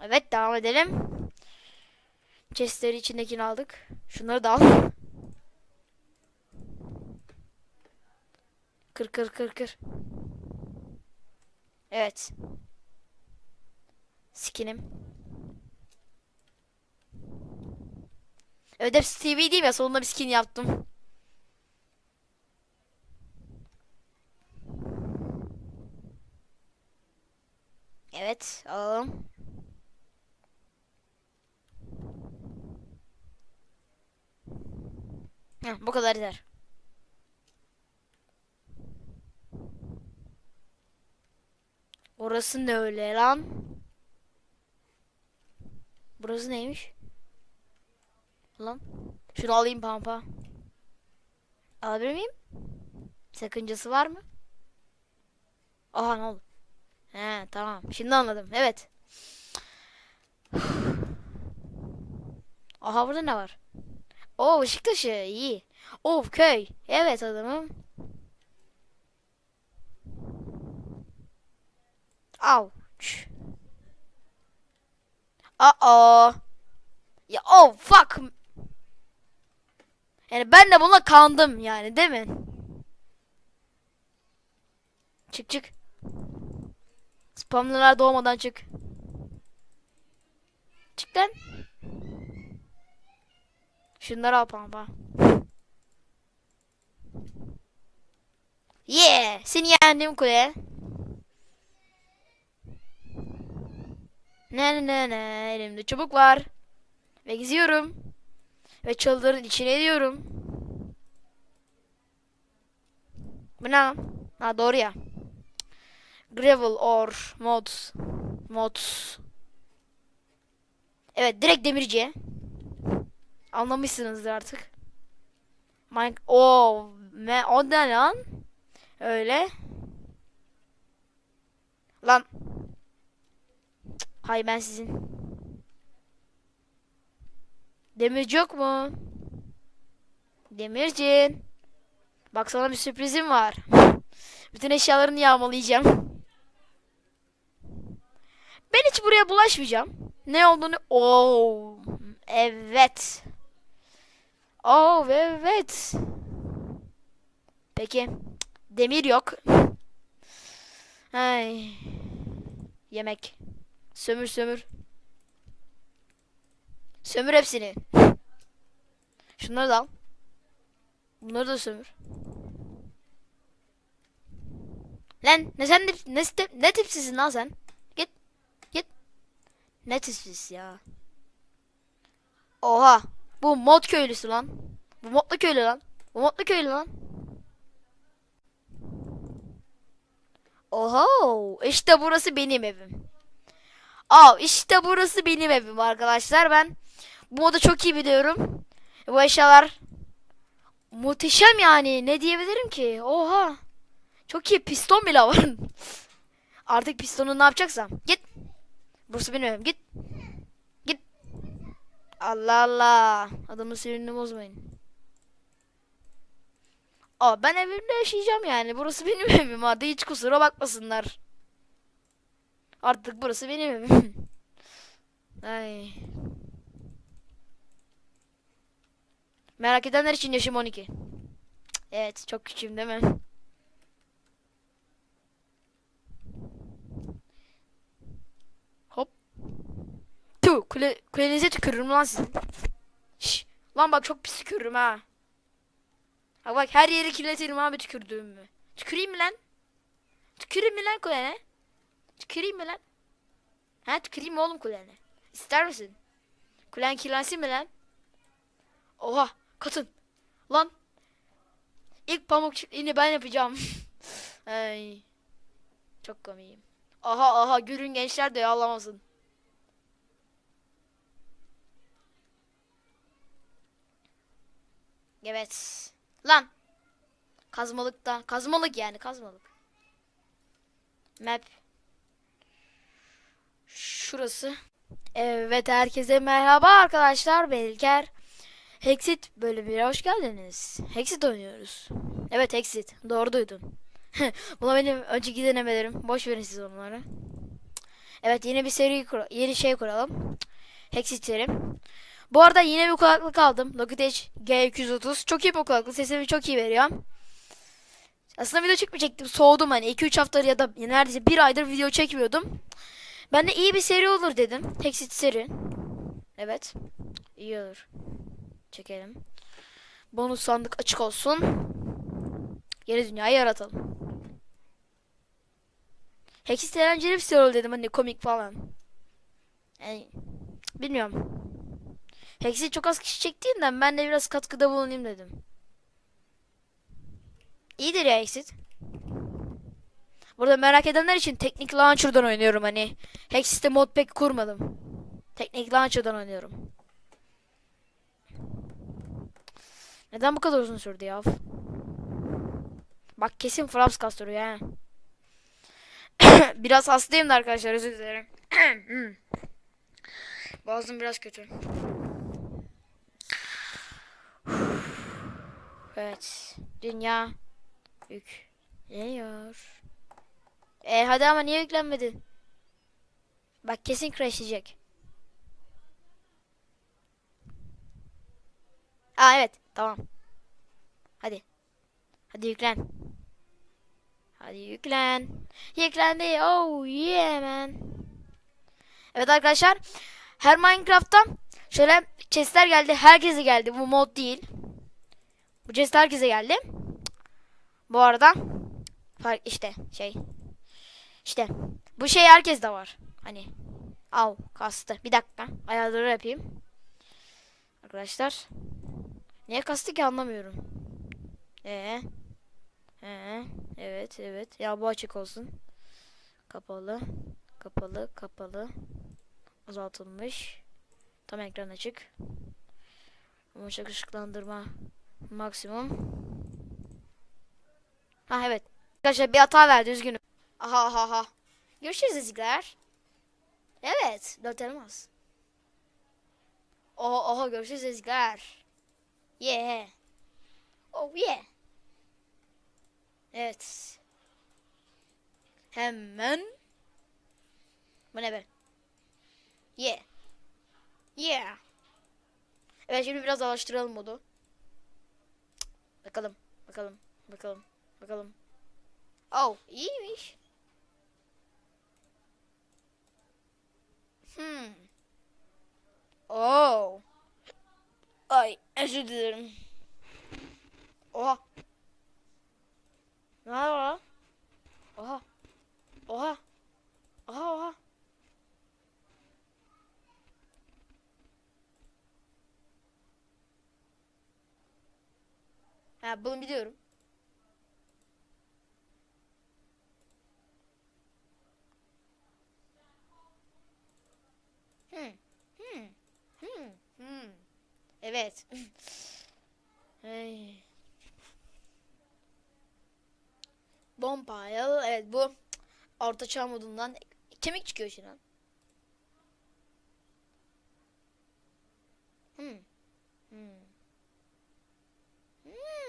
Evet devam edelim. Chestleri içindekini aldık. Şunları da al. Kır kır kır kır. Evet. Skinim. Evet hepsi TV değil ya sonunda bir skin yaptım. Evet alalım. Heh, bu kadar yeter. Orası ne öyle lan? Burası neymiş? Lan. Şunu alayım pampa. Alabilir miyim? Sakıncası var mı? Aha ne oldu? He tamam. Şimdi anladım. Evet. Aha burada ne var? Oo ışık taşı iyi. Oo köy. Evet adamım. Ouch. Uh-oh. Ya oh fuck. Yani ben de buna kandım yani değil mi? Çık çık. Spamlılar doğmadan çık. Çık lan. Şunları al pampa. Yeah! Seni yendim kule. Ne ne ne ne elimde çubuk var. Ve geziyorum. Ve çalıların içine ediyorum. Bu ne? Ha doğru ya. Gravel or mods. Mods. Evet direkt demirciye. Anlamışsınızdır artık. Mine o me o ne lan? Öyle. Lan. Hay ben sizin. Demirci yok mu? Demircin. Bak sana bir sürprizim var. Bütün eşyalarını yağmalayacağım. Ben hiç buraya bulaşmayacağım. Ne olduğunu... Oo, evet. Oo, evet. Peki. Demir yok. Ay. Yemek. Sömür sömür. Sömür hepsini. Şunları da al. Bunları da sömür. Lan ne sen ne, ne tipsizsin lan sen? Git. Git. Ne tipsiz ya. Oha. Bu mod köylüsü lan. Bu modlu köylü lan. Bu modlu köylü lan. Oho. işte burası benim evim. Aa işte burası benim evim arkadaşlar. Ben bu modu çok iyi biliyorum. Bu eşyalar muhteşem yani. Ne diyebilirim ki? Oha. Çok iyi piston bile var. Artık pistonu ne yapacaksam. Git. Burası benim evim. Git. Allah Allah. Adamın sinirini bozmayın. Aa ben evimde yaşayacağım yani. Burası benim evim. Hadi hiç kusura bakmasınlar. Artık burası benim evim. Ay. Merak edenler için yaşım 12. Cık, Evet çok küçüğüm değil mi? Hop. Tu kule, kulenize tükürürüm lan sizin. Şş, lan bak çok pis tükürürüm ha. Bak bak her yeri kirletirim abi tükürdüğümü. Tüküreyim mi lan? Tüküreyim mi lan kulene? Tüküreyim mi lan? Ha tüküreyim mi oğlum kulene? İster misin? Kulen kirlensin mi lan? Oha katın. Lan. İlk pamuk çiftliğini ben yapacağım. Ay. Çok komiyim. Aha aha gülün gençler de ağlamasın. Evet. Lan. Kazmalıkta. Kazmalık yani kazmalık. Map. Şurası. Evet herkese merhaba arkadaşlar. Ben İlker. Hexit bölümüne hoş geldiniz. Hexit oynuyoruz. Evet Hexit. Doğru duydun. Buna benim önceki denemelerim. Boş verin siz onları. Evet yeni bir seri yeni şey kuralım. Hexit seri. Bu arada yine bir kulaklık aldım. Logitech G230. Çok iyi bir kulaklık. Sesimi çok iyi veriyor. Aslında video çekmeyecektim. Soğudum hani. 2-3 haftadır ya da neredeyse bir aydır video çekmiyordum. Ben de iyi bir seri olur dedim. Hexit seri. Evet. İyi olur. Çekelim. Bonus sandık açık olsun. Yeni dünyayı yaratalım. Hexit eğlenceli bir seri olur dedim hani komik falan. Yani bilmiyorum. Hexit çok az kişi çektiğinden ben de biraz katkıda bulunayım dedim. İyidir ya Hexit. Burada merak edenler için teknik launcher'dan oynuyorum hani. Hexit'te modpack kurmadım. Teknik launcher'dan oynuyorum. Neden bu kadar uzun sürdü ya? Bak kesin Fraps kastırıyor ha. biraz hastayım da arkadaşlar özür dilerim. Boğazım biraz kötü. Evet. Dünya yükleniyor. E hadi ama niye yüklenmedi? Bak kesin crashleyecek. Aa evet tamam. Hadi. Hadi yüklen. Hadi yüklen. Yüklendi. Oh yeah man. Evet arkadaşlar. Her Minecraft'ta şöyle chestler geldi. Herkese geldi. Bu mod değil. Bu chest herkese geldi. Bu arada fark işte şey. İşte bu şey herkes de var. Hani al kastı. Bir dakika. Ayarları yapayım. Arkadaşlar. Niye kastı ki anlamıyorum. Ee. Ee, evet evet. Ya bu açık olsun. Kapalı. Kapalı. Kapalı. Azaltılmış. Tam ekran açık. Yumuşak ışıklandırma maksimum. Ha evet. Arkadaşlar bir hata verdi üzgünüm. Aha aha aha. Görüşürüz ezikler. Evet. Dört elmas. Oha oha görüşürüz ezikler. Yeah. Oh yeah. Evet. Hemen. Bu ne be? Yeah. Yeah. Evet şimdi biraz alıştıralım modu. Bakalım. Bakalım. Bakalım. Bakalım. Oh iyiymiş. Hmm. Oh. Ay özür dilerim. Oha. Ne var lan? Oha. Oha. Oha oha. Ha bunu biliyorum. Evet. Hey. Evet bu orta çağ modundan kemik çıkıyor içinden. Hmm. Hmm.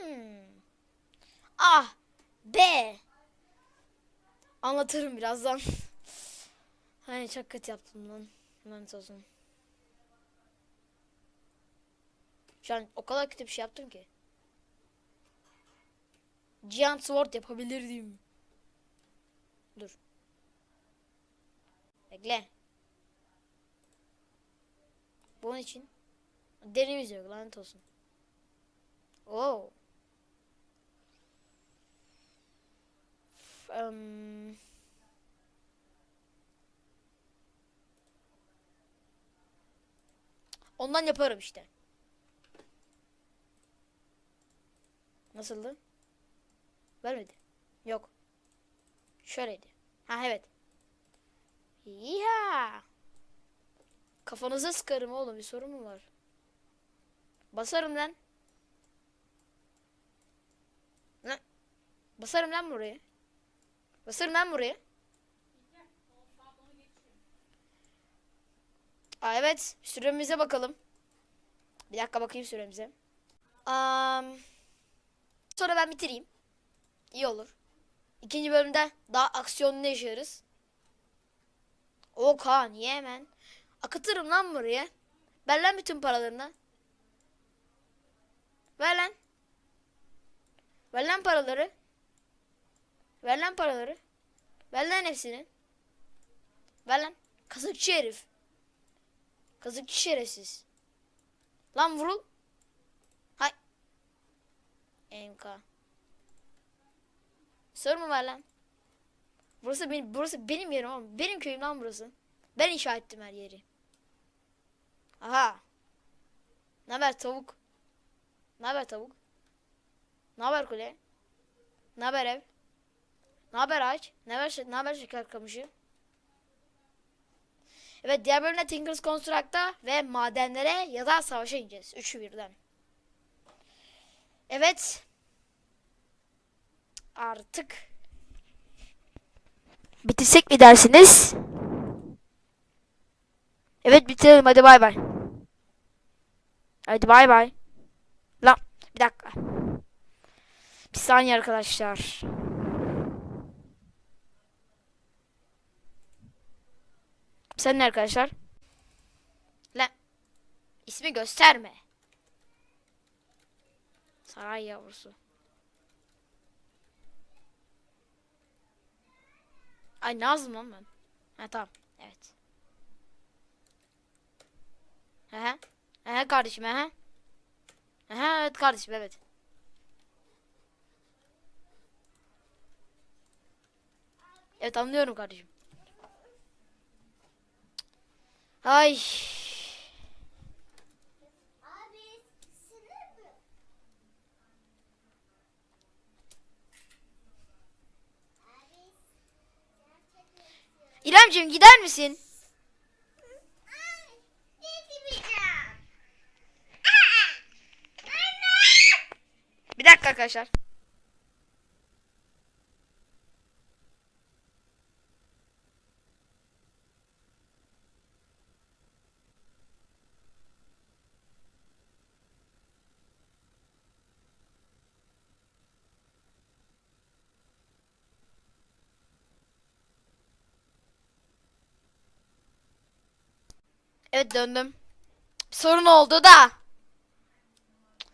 Hmm. Ah be. Anlatırım birazdan. Hani çok kötü yaptım lan. Lanet olsun. Şu an o kadar kötü bir şey yaptım ki. Giant Sword yapabilirdim. Dur. Bekle. Bunun için derimiz yok lanet olsun. Oo. Um, ondan yaparım işte. Nasıldı? Vermedi. Yok. Şöyleydi. Ha evet. Ya. Kafanıza sıkarım oğlum bir sorun mu var? Basarım lan. Ne? Basarım lan buraya. Basarım lan buraya. Aa, evet. Süremize bakalım. Bir dakika bakayım süremize. Um, sonra ben bitireyim. İyi olur. İkinci bölümde daha aksiyonlu yaşarız. Oka niye hemen? Akıtırım lan buraya. Ver lan bütün paralarını. Ver lan. Ver lan paraları. Ver lan paraları. Ver lan hepsini. Ver lan. Kazıkçı herif. Kazıkçı şerefsiz. Lan vurul. Hay. MK. Sorma var lan. Burası benim, burası benim yerim oğlum. Benim köyüm lan burası. Ben inşa ettim her yeri. Aha. Ne haber tavuk? Ne haber tavuk? Ne haber kule? Ne haber ev? Ne haber ağaç? Ne haber, ne haber şeker kamışı? Evet diğer bölümde Tinkers Construct'a ve madenlere ya da savaşa ineceğiz. Üçü birden. Evet. Artık bitirsek mi dersiniz? Evet bitirelim hadi bay bay. Hadi bay bay. Lan bir dakika. Bir saniye arkadaşlar. Sen ne arkadaşlar? Lan ismi gösterme. Saray yavrusu. Ay Nazım lan ben. Ha tamam. Evet. He. He kardeşim. He he, evet kardeşim evet. Evet anlıyorum kardeşim. Ay. İremciğim gider misin? Bir dakika arkadaşlar. Evet döndüm. Sorun oldu da.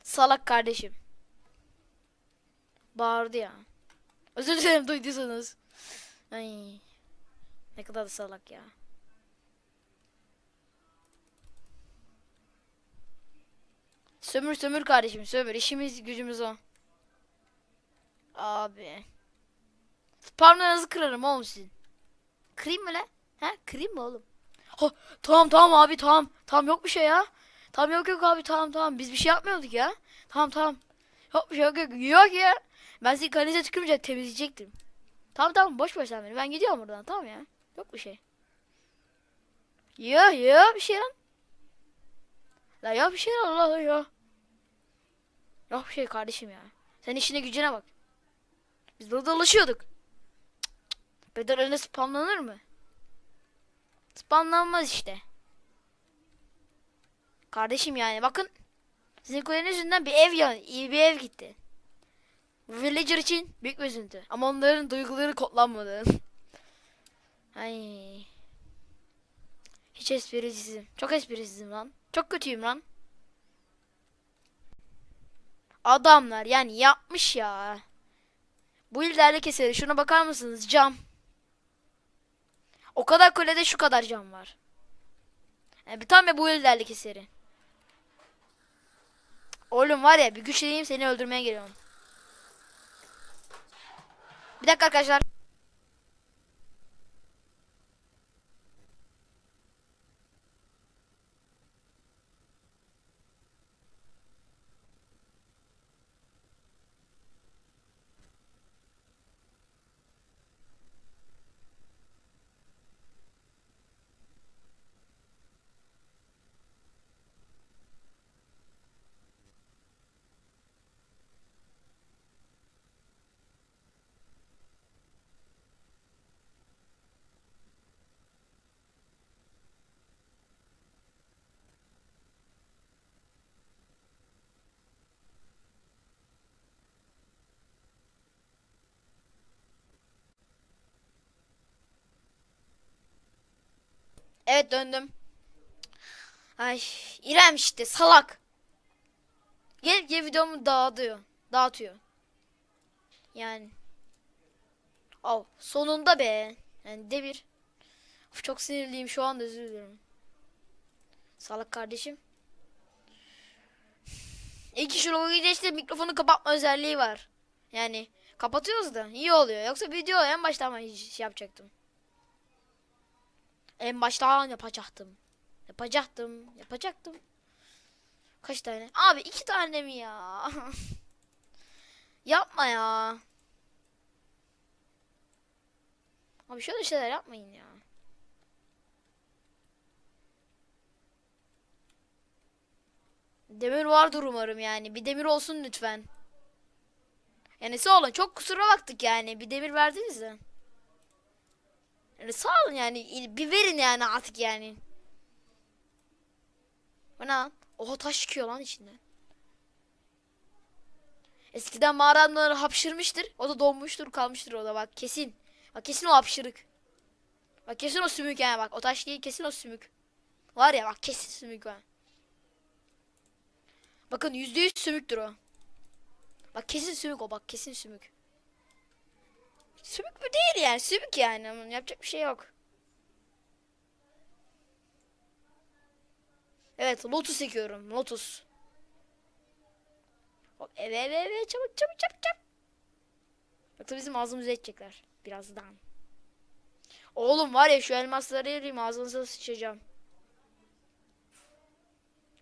Salak kardeşim. Bağırdı ya. Özür dilerim duyduysanız. Ay. Ne kadar da salak ya. Sömür sömür kardeşim sömür. İşimiz gücümüz o. Abi. Parmağınızı kırarım oğlum sizin. Kırayım mı lan? He? Kırayım mı oğlum? Ha, tamam tamam abi tamam. Tamam yok bir şey ya. Tamam yok yok abi tamam tamam. Biz bir şey yapmıyorduk ya. Tamam tamam. Yok bir şey yok yok. Yok ya. Ben seni kanalize tükürmeyecek temizleyecektim. Tamam tamam boş ver sen beni. Ben gidiyorum buradan tamam ya. Yok bir şey. Yok yok bir şey lan. La yok bir şey lan Allah ya. Yok bir şey kardeşim ya. Sen işine gücüne bak. Biz burada dolaşıyorduk. Bedel önüne spamlanır mı? Spamlanmaz işte. Kardeşim yani bakın. Sizin kulenin yüzünden bir ev yani iyi bir ev gitti. Villager için büyük bir üzüntü. Ama onların duyguları kodlanmadı. Ay. Hiç esprisizim. Çok esprisizim lan. Çok kötüyüm lan. Adamlar yani yapmış ya. Bu ilderli keseri şuna bakar mısınız? Cam. O kadar kulede şu kadar cam var. Yani tam bir bu ilderli keseri. Oğlum var ya bir güçleneyim seni öldürmeye geliyorum. Bir dakika arkadaşlar. Evet döndüm. Ay İrem işte salak. Gel gel videomu dağıtıyor. Dağıtıyor. Yani. Al sonunda be. Yani devir. Of, çok sinirliyim şu anda özür dilerim. Salak kardeşim. İyi ki şu logoyu işte mikrofonu kapatma özelliği var. Yani kapatıyoruz da iyi oluyor. Yoksa video en baştan ben şey yapacaktım. En baştan yapacaktım. Yapacaktım. Yapacaktım. Kaç tane? Abi iki tane mi ya? Yapma ya. Abi şöyle şeyler yapmayın ya. Demir vardır umarım yani. Bir demir olsun lütfen. Yani sağ olun. Çok kusura baktık yani. Bir demir verdiniz de. Yani sağ olun yani. Bir verin yani artık yani. Lan? Oha taş çıkıyor lan içinden. Eskiden mağara adamları hapşırmıştır. O da donmuştur kalmıştır o da bak kesin. Bak kesin o hapşırık. Bak kesin o sümük yani bak o taş değil kesin o sümük. Var ya bak kesin sümük var. Bakın yüzde yüz sümüktür o. Bak kesin sümük o bak kesin sümük. Sümük mü değil yani sümük yani ama yapacak bir şey yok. Evet lotus ekiyorum lotus. Hop, eve eve eve çabuk çabuk çabuk çabuk. Yoksa bizim ağzımızı edecekler birazdan. Oğlum var ya şu elmasları yeriyim ağzınıza sıçacağım.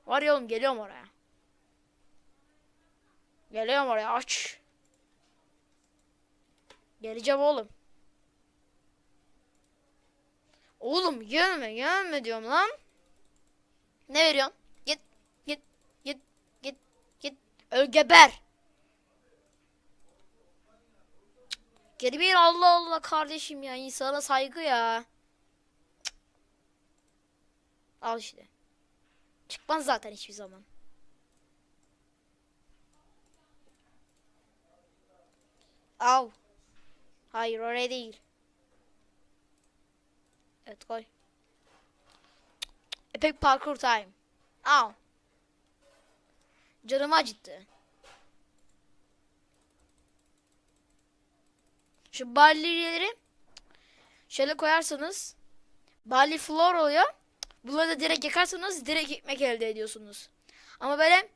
Var ya oğlum geliyorum oraya. Geliyorum oraya aç. Geleceğim oğlum. Oğlum gelme gelme diyorum lan. Ne veriyorsun? Git git git git git. Öl geber. Cık. Geri bir Allah Allah kardeşim ya insana saygı ya. Cık. Al işte. Çıkmaz zaten hiçbir zaman. Al. Hayır oraya değil. Evet koy. Epic parkour time. Al. Canımı acıttı. Şu ballileri şöyle koyarsanız barley flour oluyor. Bunları da direkt yakarsanız direkt ekmek elde ediyorsunuz. Ama böyle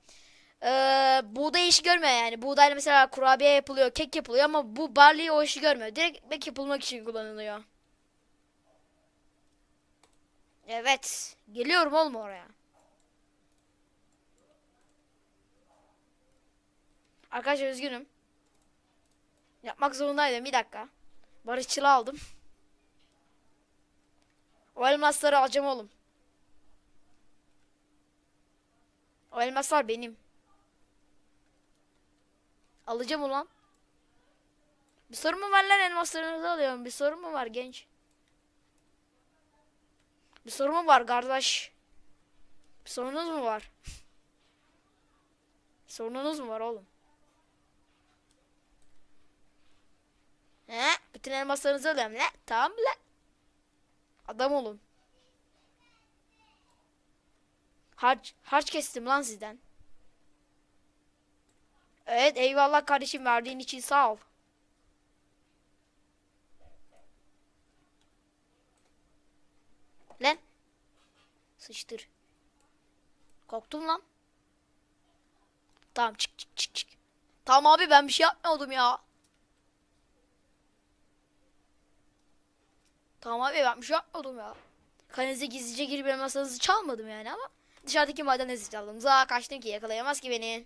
eee buğday işi görmüyor yani. Buğdayla mesela kurabiye yapılıyor, kek yapılıyor ama bu barley o işi görmüyor. Direkt ekmek yapılmak için kullanılıyor. Evet. Geliyorum oğlum oraya. Arkadaşlar üzgünüm. Yapmak zorundaydım. Bir dakika. Barışçılı aldım. O elmasları alacağım oğlum. O elmaslar benim. Alacağım ulan. Bir sorun mu var lan elmaslarınızı alıyorum. Bir sorun mu var genç? Bir sorun mu var kardeş? Bir sorunuz mu var? Sorununuz mu var oğlum? He? Bütün elmaslarınızı alıyorum lan. Tamam lan. Adam olun. Harç, harç kestim lan sizden. Evet eyvallah kardeşim verdiğin için sağ ol. Lan. Sıçtır. Korktum lan. Tamam çık çık çık çık. Tamam abi ben bir şey yapmıyordum ya. Tamam abi ben bir şey yapmadım ya. Kalenize gizlice girip elmaslarınızı çalmadım yani ama dışarıdaki maden çaldım. Za kaçtım ki yakalayamaz ki beni.